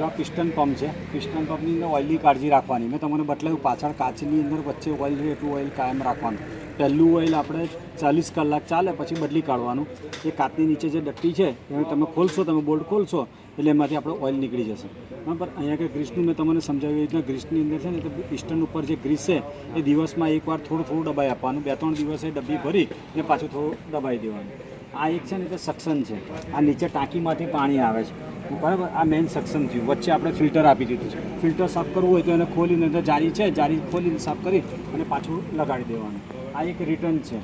જો આ piston pump છે પિસ્ટન પંપની અંદર ઓઇલની કાળજી રાખવાની. મેં તમને બતાવ્યું પાછળ કાચની અંદર વચ્ચે ઓઇલ રહે એટલું ઓઇલ કાયમ રાખવાનું. પહેલું ઓઇલ આપણે ચાલીસ કલાક ચાલે, પછી બદલી કાઢવાનું. એ કાચની નીચે જે ડટ્ટી છે એ તમે ખોલશો, તમે બોલ્ટ ખોલશો, એટલે એમાંથી આપણે ઓઇલ નીકળી જશે. બરાબર? અહીંયા કે ગ્રીસનું મેં તમને સમજાવ્યું રીતના ગ્રીસની અંદર છે ને તો પિસ્ટન ઉપર જે ગ્રીસ છે, એ દિવસમાં એકવાર થોડું થોડું દબાઈ આપવાનું. બે ત્રણ દિવસે ડબ્બી ભરી અને પાછું થોડું દબાઈ દેવાનું. આ એક છે ને તે સક્સન છે. આ નીચે ટાંકીમાંથી પાણી આવે છે. બરાબર? આ મેઇન સક્શન થયું. વચ્ચે આપણે ફિલ્ટર આપી દીધું છે. ફિલ્ટર સાફ કરવું હોય તો એને ખોલીને અંદર જારી છે, જારી ખોલીને સાફ કરી અને પાછું લગાડી દેવાનું. આ એક રિટર્ન છે.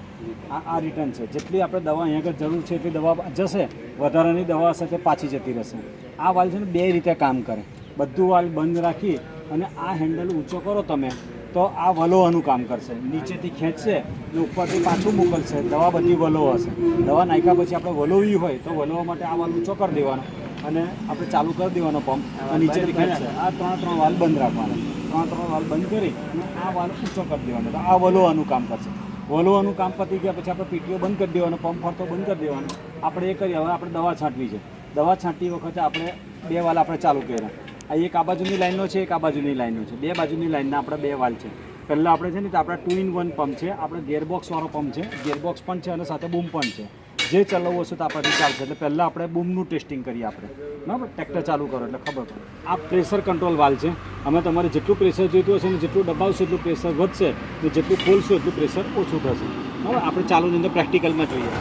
આ આ રિટર્ન છે. જેટલી આપણે દવા અહીંયા આગળ જરૂર છે, એટલી દવા જશે. વધારાની દવા હશે તે પાછી જતી રહેશે. આ વાલ છે ને બે રીતે કામ કરે. બધું વાલ બંધ રાખી અને આ હેન્ડલ ઊંચો કરો તમે, તો આ વલોવાનું કામ કરશે. નીચેથી ખેંચશે ને ઉપરથી પાછું મોકલશે. દવા બધી વલો હશે. દવા નાખ્યા પછી આપણે વલોવી હોય તો વલોવા માટે આ વાલ ઊંચો કરી દેવાનો. અને આપણે ચાલુ કરી દેવાનો પંપ અને ખેંચશે આ ત્રણ ત્રણ વાલ બંધ રાખવાના ત્રણ ત્રણ વાલ બંધ કરી અને આ વાલ ઊંચો કરી દેવાનો તો આ વલોવાનું કામ કરશે. વલોવાનું કામ પતી ગયા પછી આપણે પીટીઓ બંધ કરી દેવાનો પંપ ફરતો બંધ કરી દેવાનો. આપણે એ કરીએ હવે આપણે દવા છાંટવી છે. દવા છાંટતી વખતે આપણે બે વાલ આપણે ચાલુ કર્યા. આ એક આ બાજુની લાઈનનો છે એક આ બાજુની લાઈનનો છે. બે બાજુની લાઈનના આપણે બે વાલ છે. પહેલાં આપણે છે ને તો આપણા ટુ ઇન વન પંપ છે. આપણે ગેરબોક્સવાળો પંપ છે. ગેરબોક્સ પણ છે અને સાથે બૂમ પણ છે. જે ચલાવવો છે તો આપણાથી ચાલશે. એટલે પહેલાં આપણે બૂમનું ટેસ્ટિંગ કરીએ આપણે. બરાબર? ટ્રેક્ટર ચાલુ કરો એટલે ખબર પડે. આ પ્રેશર કંટ્રોલ વાલ છે. અમે તમારે જેટલું પ્રેશર જોઈતું હશે ને જેટલું દબાવશો એટલું પ્રેશર વધશે ને જેટલું ખોલશો એટલું પ્રેશર ઓછું થશે. બરાબર? આપણે ચાલુની અંદર પ્રેક્ટિકલમાં જોઈએ.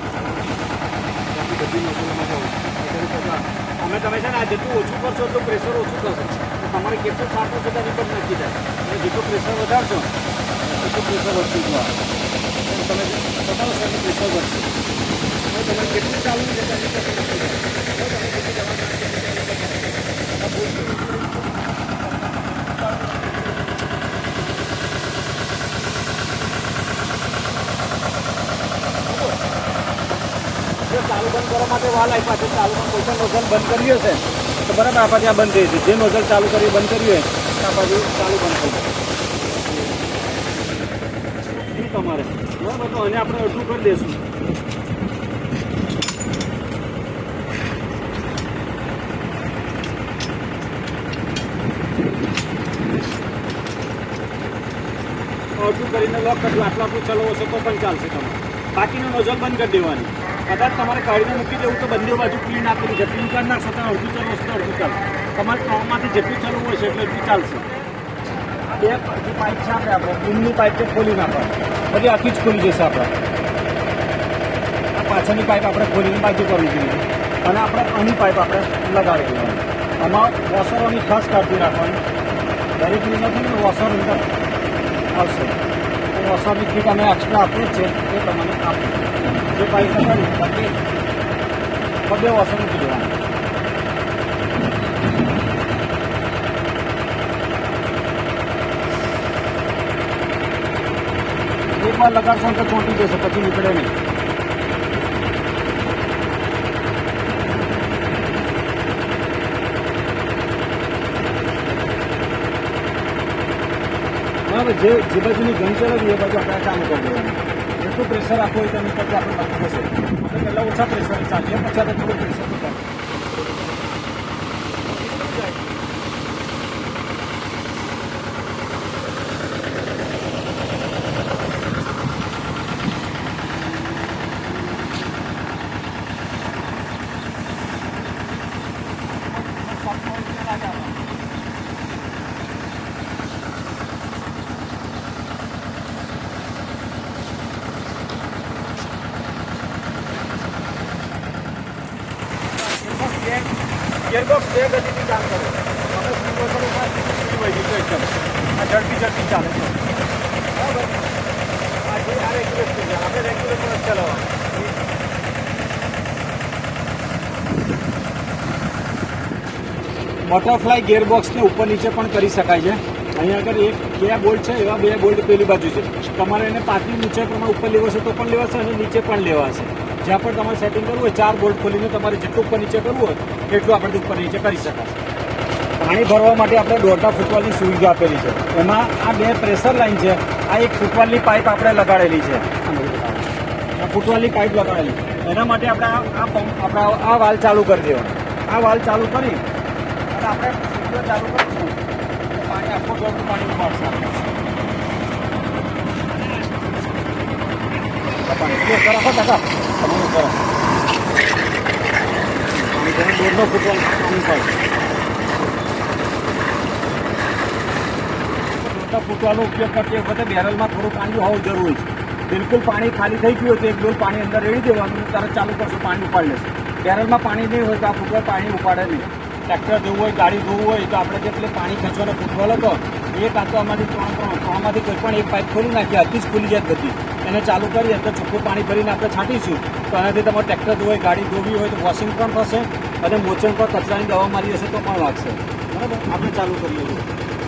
અમે તમે છે ને આ જેટલું ઓછું કરશો એટલું પ્રેશર ઓછું થશે. તમારે કેટલું છાંટો છે તેની પર નક્કી થાય. અને જેટલું પ્રેશર વધારશો, એટલું પ્રેશર વધતું જ તમે એટલું પ્રેશર વધશે. તમે કેટલું ચાલુ છે તમે છે ચાલુ બંધ કરવા માટે વાલ આપ્યા છે ચાલુ કોઈ પણ નોઝલ બંધ કર્યું હશે તો બરાબર. આપણે ત્યાં બંધ થઈ જશે જે નોઝલ ચાલુ કરી બંધ કર્યું હોય તો આ ચાલુ બંધ થઈ શું તમારે બરાબર તો અને આપણે અડધું કરી દઈશું અડધું કરીને લોક કરજો આટલું આટલું ચલાવો છો તો પણ ચાલશે તમારે. બાકીનું નોઝલ બંધ કરી દેવાની. કદાચ તમારે કાઢીને મૂકી દેવું તો બંને બાજુ ક્લીન આપેલી ક્લીન કરી નાખશો તમે અડધું ચલાવશો તો અડધું ચાલશે તમારે ત્રણમાંથી જેટલું ચલાવવું હોય છે એટલું એટલું ચાલશે. બે જે પાઇપ છે આપણે આપણે. બૂમની પાઇપ છે ખોલી નાખવાની પછી આખી જ ખોલી જશે આપણે. આ પાછળની પાઇપ આપણે ખોલીને બાજુ કરવી જોઈએ. અને આપણે આની પાઇપ આપણે લગાડી દેવાની. આમાં વોશરોની ખાસ કાળજી રાખવાની. દરેક નથી વોશર અંદર આવશે. વોશરની કીટ અમે એક્સ્ટ્રા આપીએ જ છે એ તમને આપીએ જે પાઇપ લગાડી બાકી બબે વોશર મૂકી દેવાનું એકવાર લગાડશો તો ચોંટી જશે, પછી નીકળે નહીં. બરાબર જે જે બાજુની ગન ચલાવી, એ બાજુ આપણે કામ કરી દેવાનું જેટલું પ્રેશર આપવું હોય તેની પછી આપણે બાકી થશે આપણે પહેલાં ઓછા પ્રેશર ચાલીએ પછી આપણે થોડું પ્રેશર બે ગતિથી કામ કરે. અમે વહી ગયું એકદમ. આ ઝડપી ઝડપી ચાલે છે. બરાબર? આ જે આ રેગ્યુલેટ છે. આપણે રેગ્યુલેટ પર જ બટરફ્લાય ગેરબોક્સને ઉપર નીચે પણ કરી શકાય છે. અહીંયા આગળ એક બે બોલ્ટ છે, એવા બે બોલ્ટ પેલી બાજુ છે. તમારે એને પાછી નીચે પ્રમાણે ઉપર લેવાશે તો પણ લેવાશે અને નીચે પણ લેવાશે. જ્યાં પણ તમારે સેટિંગ કરવું હોય, ચાર બોલ્ટ ખોલીને તમારે જેટલું ઉપર નીચે કરવું હોય, એટલું આપણે ઉપર નીચે કરી શકાશે પાણી ભરવા માટે આપણે દોઢના ફૂટવાલની સુવિધા આપેલી છે. એમાં આ બે પ્રેશર લાઇન છે, આ એક ફૂટવાલની પાઇપ આપણે લગાડેલી છે. ફૂટવાલની પાઇપ લગાડેલી એના માટે આપણે આ પંપ આપણે આ- વાલ ચાલુ કરી દેવાનો. આ વાલ ચાલુ કરી અને આપણે ચાલુ કરીશું. પાણી આખું દોડતું પાણી ઉપાડશે પાણી. સ્લો કરો હો કાકા તમે પાણી જેને દોડ ન ફૂટવાનું પાણી પડે મોટા ફૂટવાનો ઉપયોગ કરતી વખતે બેરલમાં થોડું પાણી હોવું જરૂરી છે. બિલકુલ પાણી ખાલી થઈ ગયું હોય તો એક ડોલ પાણી અંદર રેડી દેવાનું તરત ચાલુ કરશો, પાણી ઉપાડી લેશે. બેરલમાં પાણી નહીં હોય તો આ ફૂટવા પાણી ઉપાડે નહીં. ટ્રેક્ટર ધોવું હોય, ગાડી ધોવું હોય તો આપણે જેટલે પાણી ખેંચવાનો ફૂટવા હતો એ કાચવામાંથી ત્રણ ત્રણ, ત્રણમાંથી કોઈ પણ એક પાઇપ ખોલી નાખી હતી જ ખુલી જાય બધી. એને ચાલુ કરીએ તો ચોખ્ખું પાણી ભરીને આપણે છાંટીશું. તો એનાથી તમારે ટ્રેક્ટર ધોવાય, ગાડી ધોવી હોય તો વોશિંગ પણ થશે અને મોચન પર કચરાની દવા મારી હશે તો પણ લાગશે. બરાબર? આપણે ચાલુ કરીએ છીએ.